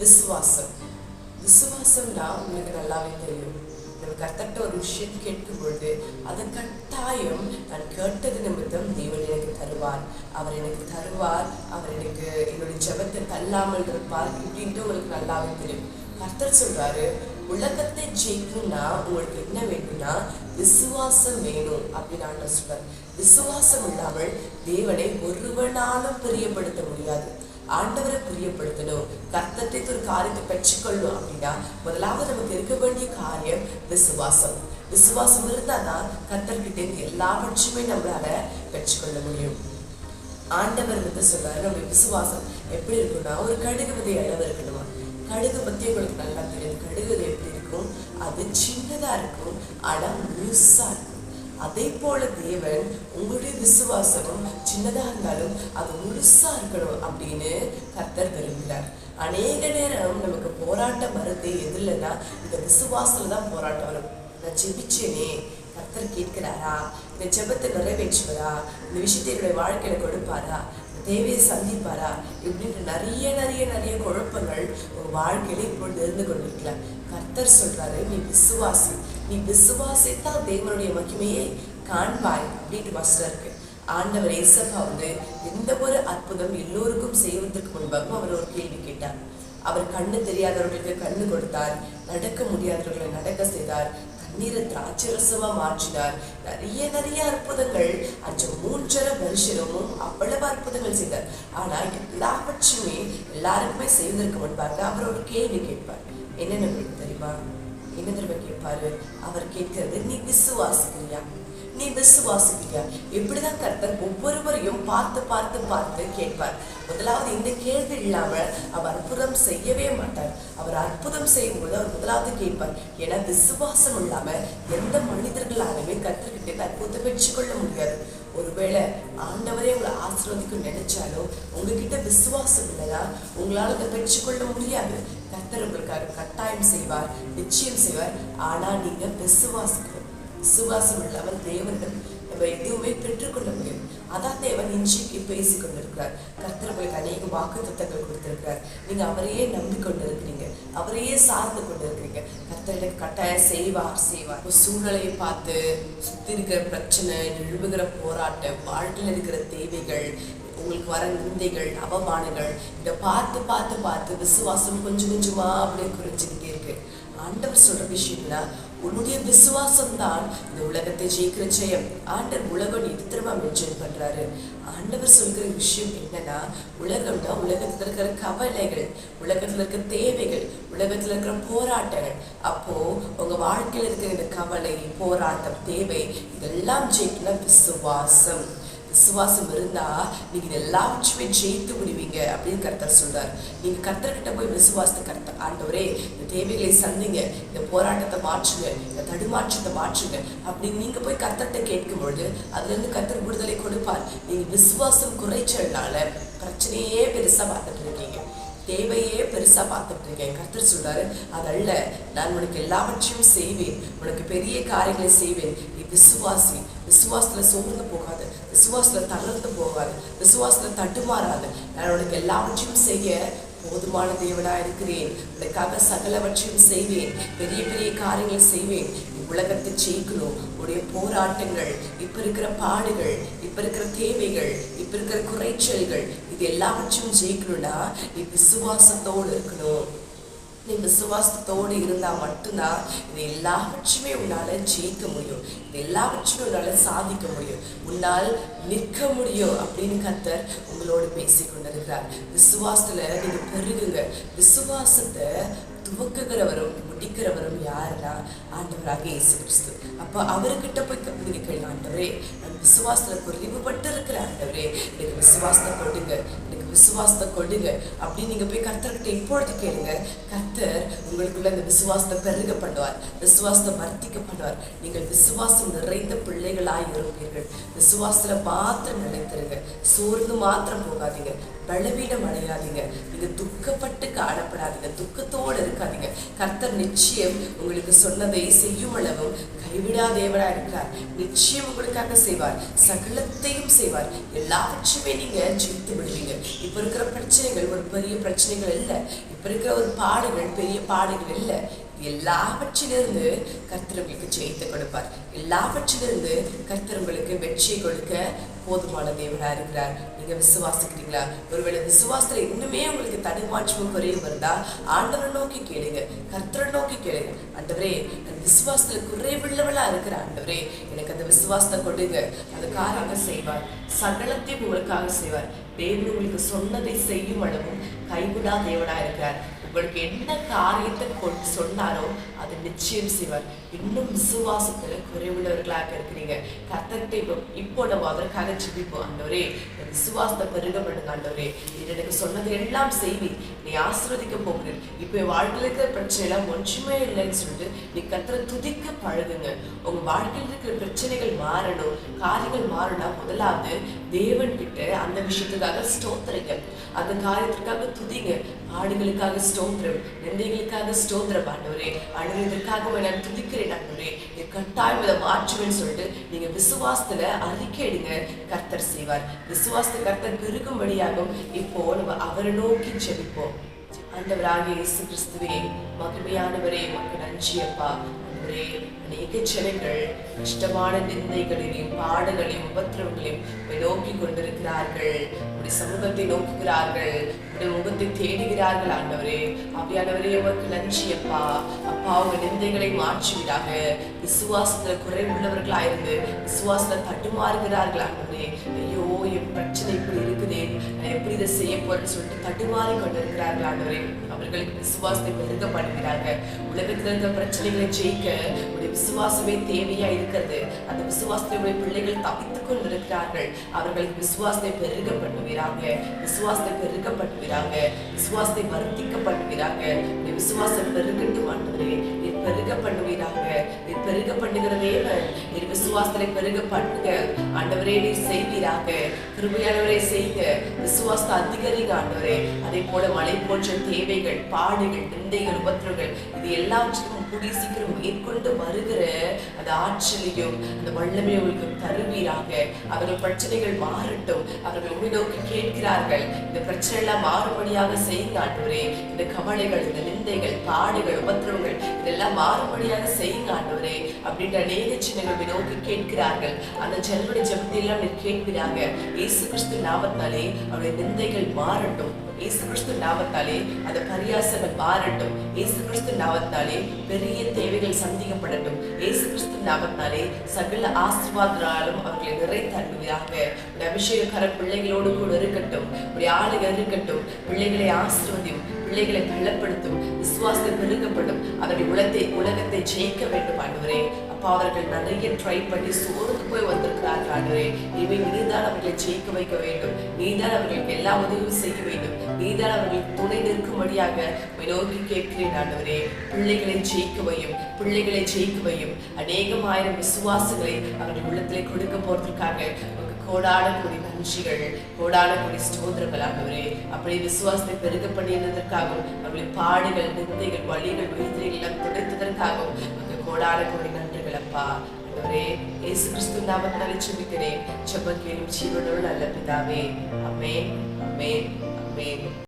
விசுவாசம். விசுவாசம்னா உங்களுக்கு நல்லாவே தெரியும். நம்ம கத்தட்ட ஒரு விஷயம் கேட்கும் பொழுது அதை கட்டாயம் நான் கேட்டது நிமித்தம் தேவன் எனக்கு தருவார். அவர் எனக்கு தருவார். அவர் எனக்கு என்னுடைய ஜபத்தை தள்ளாமல் இருப்பார் இப்படின்ட்டு உங்களுக்கு நல்லாவே தெரியும். கர்த்தர் சொல்றாரு உலகத்தை ஜெயிக்கணும்னா உங்களுக்கு என்ன வேணும்னா விசுவாசம் வேணும் அப்படின்னு ஆண்டவர் சொல்றாரு. விசுவாசம் இல்லாமல் தேவனை ஒருவனாலும் பிரியப்படுத்த முடியாது. ஆண்டவரை புரியப்படுத்தணும். கர்த்தத்தை ஒரு காரியத்தை பெற்றுக்கொள்ளணும் அப்படின்னா முதலாவது நமக்கு இருக்க வேண்டிய காரியம் விசுவாசம். விசுவாசம் இருந்தாதான் கர்த்தர்கிட்ட இருந்து எல்லாவற்றையுமே நம்மளால பெற்றுக்கொள்ள முடியும். ஆண்டவர் வந்து சொல்றாரு நம்ம விசுவாசம் எப்படி இருக்கும்னா ஒரு கடுகு விதை அளவு இருக்கணுமா? கடுகு பத்தி உங்களுக்கு நல்லா தெரியும். கடுகு விதை எப்படி இருக்கும்? அது சின்னதா இருக்கும் ஆனா முழுசா இருக்கும் அதே போல தேவன் உங்களுடைய விசுவாசமும் சின்னதா இருந்தாலும் அது முழுசா இருக்கணும் அப்படின்னு கர்த்தர் விரும்புகிறார் அநேக நேரம் நமக்கு போராட்டம் வருது எதுலன்னா இந்த விசுவாசத்துல தான் போராட்டம் வரும். நான் ஜெபிச்சேனே கர்த்தர் கேட்கிறாரா? இந்த ஜெபத்தை நிறைவேற்றுவதா? இந்த விஷயத்தை என்னுடைய வாழ்க்கையில கொடுப்பாரா? தேவையை சந்திப்பாரா? இப்படின்ற நிறைய நிறைய நிறைய குழப்பங்கள் ஒரு வாழ்க்கையில இப்பொழுது இருந்து கொண்டிருக்கலாம் கர்த்தர் சொல்றாரு நீ விசுவாசி. நீ விசுவாசித்தால் தேவனுடைய மகிமையை காண்பாய் அப்படின்ட்டு வசனம் இருக்கு. ஆண்டவர் ஏசப்பா வந்து எந்த ஒரு அற்புதம் எல்லோருக்கும் செய்வதற்கு முன்பாக அவர் ஒரு கேள்வி கேட்டார். அவர் கண்ணு தெரியாதவர்களுக்கு கண்ணு கொடுத்தார். நடக்க முடியாதவர்களை நடக்க செய்தார். தண்ணீரை திராட்சரசமா மாற்றினார். நிறைய நிறைய அற்புதங்கள். அஞ்சு மூன்றரை வருஷமும் அவ்வளவு அற்புதங்கள் செய்தார். ஆனா எல்லாவற்றையுமே எல்லாருக்குமே செய்திருக்க மாட்டாங்க அவர் ஒரு கேள்வி கேட்பார். என்னென்ன தெரியுமா? என்ன தெரியுமா கேட்பாரு? அவர் கேட்கிறது நீ விசுவாசிக்கிறியா? நீ விசுவாசிக்கிறியா இப்படிதான் கர்த்தர் ஒவ்வொருவரையும் பார்த்து பார்த்து பார்த்து கேட்பார். முதலாவது இந்த கேள்வி இல்லாம அவர் அற்புதம் செய்யவே மாட்டார். அவர் அற்புதம் செய்யும் போது அவர் முதலாவது கேட்பார். ஏன்னா விசுவாசம் இல்லாம எந்த மனிதர்களாலுமே கர்த்தர்கிட்ட அற்புதத்தை பெற்றுக்கொள்ள முடியாது. ஒருவேளை ஆண்டவரே உங்களை ஆசீர்வதிக்கும் நினைச்சாலும் உங்ககிட்ட விசுவாசம் இல்லைனா உங்களால அதை பெற்றுக்கொள்ள முடியாது. கர்த்தர் உங்களுக்காக கட்டாயம் செய்வார் நிச்சயம் செய்வார். ஆனா நீங்க விசுவாசிக்கணும். விசுவாசம் உள்ளவன் தேவனிடம் நம்ம எதுவுமே பெற்றுக்கொள்ள முடியும். அதான் தேவன் இன்றைக்கு பேசி கொண்டிருக்கிறார் கர்த்தர் உங்களுக்கு அநேக வாக்கு தத்தங்கள் கொடுத்திருக்கிறார். நீங்க அவரையே நம்பி கொண்டிருக்கிறீங்க அவரையே சார்ந்து கொண்டு இருக்கிறீங்க கர்த்தர் கட்டாயம் செய்வார் செய்வார் சூழ்நிலையை பார்த்து சுத்தி இருக்கிற பிரச்சனை எழுபுகிற போராட்டம் வாழ்க்கையில் இருக்கிற தேவைகள் உங்களுக்கு வர நிந்தைகள் அவமானங்கள் இதை பார்த்து பார்த்து பார்த்து விசுவாசம் கொஞ்சம் கொஞ்சமா அப்படியே குறைஞ்சிக்கிட்டு ஆண்டவர் சொல்ற விஷயம்னா உன்னுடைய விசுவாசம் தான் இந்த உலகத்தை ஜெயிக்கிற ஜெயம். ஆண்டவர் உலகம் எதிர்த்தரமா மென்ஷன் பண்றாரு. ஆண்டவர் சொல்கிற விஷயம் என்னன்னா உலகம்னா உலகத்துல இருக்கிற கவலைகள் உலகத்துல இருக்கிற தேவைகள் உலகத்துல இருக்கிற போராட்டங்கள். அப்போ உங்க வாழ்க்கையில இருக்கிற இந்த கவலை போராட்டம் தேவை இதெல்லாம் ஜெயிக்கணும் விசுவாசம். விசுவாசம் இருந்தா நீங்க இது எல்லாவற்றுமே ஜெயித்து முடிவீங்க அப்படின்னு கர்த்தர் சொல்றார். நீங்க கர்த்தர்கிட்ட போய் விசுவாசத்தை கர்த்த ஆண்டவரே இந்த தேவைகளை சந்திங்க இந்த போராட்டத்தை மாற்றுங்க இந்த தடுமாற்றத்தை மாற்றுங்க அப்படின்னு நீங்க போய் கர்த்தர்கிட்ட கேட்கும் பொழுது அதுல இருந்து கர்த்தர் விடுதலை கொடுப்பார். நீங்க விசுவாசம் குறைச்சல்னால பிரச்சனையே பெருசா பார்த்துட்டு இருக்கீங்க தேவையே பெருசா பார்த்துட்டு இருக்கேன் கர்த்தர் சொல்றாரு அதல்ல நான் உனக்கு எல்லாவற்றையும் செய்வேன். உனக்கு பெரிய காரியங்களை செய்வேன். நீ விசுவாசி. விசுவாசத்தில் சோர்ந்து போகாது. விசுவாசத்தில் தளர்ந்து போகாது. விசுவாசத்தில் தட்டுமாறாது நான் உனக்கு எல்லாவற்றையும் செய்ய போதுமான தேவனா இருக்கிறேன். உனக்காக சகலவற்றையும் செய்வேன். பெரிய பெரிய காரியங்களை செய்வேன். உலகத்தை ஜெயிக்கணும். உடைய போராட்டங்கள் இப்ப இருக்கிற பாடுகள் இப்ப இருக்கிற தேவைகள் இப்ப இருக்கிற குறைச்சல்கள் இது எல்லாவற்றையும் ஜெயிக்கணும்னா நீ விசுவாசத்தோடு இருக்கணும். நீ விசுவாசத்தோடு இருந்தா மட்டும்தான் இது எல்லாவற்றுமே உன்னால ஜெயிக்க முடியும். இது எல்லாவற்றையும் உன்னால சாதிக்க முடியும். உன்னால் நிற்க முடியும் அப்படின்னு கத்தர் உங்களோடு பேசி கொண்டிருக்கிறார். விசுவாசத்துல நீங்க பெருகுங்க. விசுவாசத்தை துவக்குகிறவரும் முடிக்கிறவரும் யாருன்னா ஆண்டவராக இயேசு கிறிஸ்து. அப்போ அவர்கிட்ட போய் க- ஆண்டவரே நான் விசுவாசத்துல குறைவுபட்டு இருக்கிற ஆண்டவரே எனக்கு விசுவாசத்தை கொடுங்க. விசுவாசத்தை கொடுங்க. அப்படின்னு நீங்க போய் கர்த்தர்கிட்ட இப்பொழுது கேளுங்க. கர்த்தர் உங்களுக்குள்ள இந்த விசுவாசத்தை பெருக பண்ணுவார். விசுவாசத்தை வர்த்திக்க பண்ணுவார். நீங்கள் விசுவாசம் நிறைந்த பிள்ளைகளாய் இருப்பீர்கள். விசுவாசத்துல மாத்திரம் நிலைத்திருங்க. சோர்ந்து மாத்திரம் போகாதீங்க. பலவீனம் அடையாதீங்க. நீங்க துக்கப்பட்டு காணப்படாதீங்க துக்கத்தோடு இருக்காதீங்க. கர்த்தர் நிச்சயம் உங்களுக்கு சொன்னதை செய்யும் அளவும் கைவிடா தேவரா இருக்கிறார். நிச்சயம் உங்களுக்காக செய்வார். சகலத்தையும் செய்வார். எல்லாவற்றையுமே நீங்க ஜெயித்து விடுவீங்க. இப்ப இருக்கிற பிரச்சனைகள் ஒரு பெரிய பிரச்சனைகள் இல்லை. இப்ப இருக்கிற ஒரு பாடுகள் பெரிய பாடுகள் இல்லை. எல்லாவற்றிலிருந்து கர்த்தர் உங்களுக்கு ஜெயித்து கொடுப்பார். எல்லாவற்றிலிருந்து கர்த்தர் உங்களுக்கு வெற்றியை கொடுக்க போதுமான தேவனா இருக்கிறார். நீங்க விசுவாசிக்கிறீங்களா? ஒருவேளை விசுவாசத்துல இன்னுமே உங்களுக்கு தடுமாற்றமும் குறையும் இருந்தா ஆண்டவரை நோக்கி கேளுங்க. கர்த்தரை நோக்கி கேளுங்க. ஆண்டவரே நான் விசுவாசத்துல குறைவுள்ளவளா இருக்கிற ஆண்டவரே எனக்கு அந்த விசுவாசத்தை கொடுங்க. அந்த செய்வார். சகலத்தையும் உங்களுக்காக செய்வார். தேவன் உங்களுக்கு சொன்னதை செய்யும் அளவும் கைவிடா தேவனா இருக்கிறார். உங்களுக்கு என்ன காரியத்தை கொண்டு சொன்னாரோ அது நிச்சயம் செய்வார். இன்னும் விசுவாசத்துல குறைவுள்ளவர்களாக இருக்கிறீங்க. கத்தத்தை இப்போ இப்போ நம்ம அதற்காக ஜிபிப்போம். ஆண்டவரே விசுவாசத்தை பெருக பண்ணுங்க ஆண்டவரே. இது எனக்கு சொன்னது எல்லாம் செய்வி. நீ ஆசிர்வதிக்க போகிறேன் இப்போ என் வாழ்க்கையில் இருக்கிற பிரச்சனை எல்லாம் ஒன்றுமே இல்லைன்னு சொல்லிட்டு நீ கத்திர துதிக்க பழகுங்க. உங்க வாழ்க்கையில் இருக்கிற பிரச்சனைகள் மாறணும். காரியங்கள் மாறணும் முதலாவது தேவன் கிட்ட அந்த விஷயத்துக்காக ஸ்தோத்திரிங்க அந்த காரியத்திற்காக துதிங்க. ஆடுகளுக்காக ஸ்தோத்திரம் நிந்தைகளுக்காக ஸ்தோத்திரம் ஆண்டவரே. ஆண்டவரே இதற்காக நான் துதிக்கிறேன் ஆண்டவரே. நீ கட்டாயம் இதை மாற்றுவேன்னு சொல்லிட்டு நீங்க விசுவாசத்துல அறிக்கையிடுங்க கர்த்தர் செய்வார். விசுவாசத்தை கர்த்தர் பெருகும்படியாகும் இப்போ நம்ம அவரை நோக்கி ஜெபிப்போம் ஆண்டவராகிய இயேசு கிறிஸ்துவே மகிமையானவரே மக்கள் நன்றி அப்பா ஆண்டவரே அநேக ஜனங்கள் கஷ்டமான நிந்தைகளையும் பாடுகளையும் உபத்திரவங்களையும் நோக்கி கொண்டிருக்கிறார்கள். உடைய சமூகத்தை நோக்குகிறார்கள். உடைய முகத்தை தேடுகிறார்கள் ஆண்டவரே. அப்படியானவரே உமக்கு நன்றி அப்பா. அப்பா உங்க நிந்தைகளை மாற்றுவீராக. விசுவாசத்துல குறைவுள்ளவர்களாயிருந்து விசுவாசத்துல தட்டுமாறுகிறார்கள் ஆண்டவரே. ஐயோ என் பிரச்சனை எப்படி இதை செய்ய போறேன்னு சொல்லிட்டு தட்டுமாறி கொண்டிருக்கிறார்கள் ஆண்டவரே. அவர்களுக்கு விசுவாசத்தை பெருக பண்ணுகிறாங்க உலகத்தில் இருந்த பிரச்சனைகளை ஜெயிக்க உடைய விசுவாசமே தேவையா இருக்கிறது. அந்த விசுவாசத்தை உடைய பிள்ளைகள் தவித்துக் கொண்டிருக்கிறார்கள். அவர்களுக்கு விசுவாசத்தை பெருக பண்ணுவீராங்க விசுவாசத்தை பெருக பண்ணுவீராங்க விசுவாசத்தை வர்த்திக்க பண்ணுவீராங்க விசுவாசம் பெருகட்டும் ஆண்டவரே. பண்ணுங்க நீர் பெருக பண்ணுகிற தேவன் நீர் விசுவாசத்தை பெருக பண்ணுங்க. ஆண்டவரே நீர் செய்வீராக. கிருமையானவரே செய்க. விசுவாசத்தை அதிகரிங்க ஆண்டவரே. அதே போல மலை போன்ற தேவைகள் பாடுகள் நிந்தைகள் உபத்திரங்கள் இது எல்லாவற்றுக்கும் கூடிய சீக்கிரம் மேற்கொண்டு வருகிற அந்த ஆற்றலையும் அந்த வல்லமையும் உங்களுக்கு தருவீராக. அவர்கள் பிரச்சனைகள் மாறட்டும். அவர்கள் உங்களை நோக்கி கேட்கிறார்கள். இந்த பிரச்சனை எல்லாம் மாறுபடியாக செய்யுங்க ஆண்டவரே. இந்த கவலைகள் இந்த நிந்தைகள் பாடுகள் உபத்திரவங்கள் இதெல்லாம் மாறுபடியாக செய்யுங்க ஆண்டவரே. அப்படின்ற அநேக சின்னங்களை நோக்கி கேட்கிறார்கள். அந்த ஜனங்களுடைய ஜபத்தை எல்லாம் நீர் கேட்கிறாங்க. இயேசு கிறிஸ்து நாமத்தாலே அவருடைய நிந்தைகள் மாறட்டும். இயேசு கிறிஸ்து நாமத்தாலே அந்த பரியாசங்கள் மாறட்டும். இயேசு கிறிஸ்து நாமத்தாலே பெரிய தேவைகள் சந்திக்கப்படட்டும். இயேசு கிறிஸ்து நாமத்தாலே சகல ஆசீர்வாதனாலும் அவர்களை நிறை தருவதாக அபிஷேகக்கார பிள்ளைகளோடு கூட இருக்கட்டும். உடைய ஆளுக இருக்கட்டும். பிள்ளைகளை ஆசிர்வதியும் பிள்ளைகளை பலப்படுத்தும் விசுவாசத்தை பெருக்கப்படும் அவருடைய உலகத்தை உலகத்தை ஜெயிக்க வேண்டும் ஆண்டவரே. அப்பா அவர்கள் நிறைய ட்ரை பண்ணி சோர்ந்து போய் வந்திருக்கிறார்கள். ஆண்டவரே இனிமே நீதான் அவர்களை ஜெயிக்க வைக்க வேண்டும். நீதான் அவர்களுக்கு எல்லா உதவியும் செய்ய வேண்டும். நீதான் அவர்களுக்கு துணை நிற்கும்படியாக நோக்கி கேட்கிறேன் ஆண்டவரே. பிள்ளைகளை ஜெயிக்க வையும் பிள்ளைகளை ஜெயிக்க வையும். அநேகம் ஆயிரம் விசுவாசங்களை அவர்கள் உள்ளத்திலே கொடுக்க போறதுக்காக உமக்கு கோடான கோடி நன்றிகள் கோடான கோடி ஸ்தோத்திரங்கள் ஆண்டவரே. அப்படி விசுவாசத்தை பெருக பண்ணியிருந்ததற்காகவும் அவர்களின் பாடுகள் நிந்தைகள் வழிகள் வேதனைகள் எல்லாம் துடைத்ததற்காகவும் உமக்கு கோடான கோடி വിളപ്പ അവരെ യേശു ക്രിസ്തു ജീവനുള്ള അല്ല പിതാവേ. അമ്മേ അമ്മേ അമ്മേ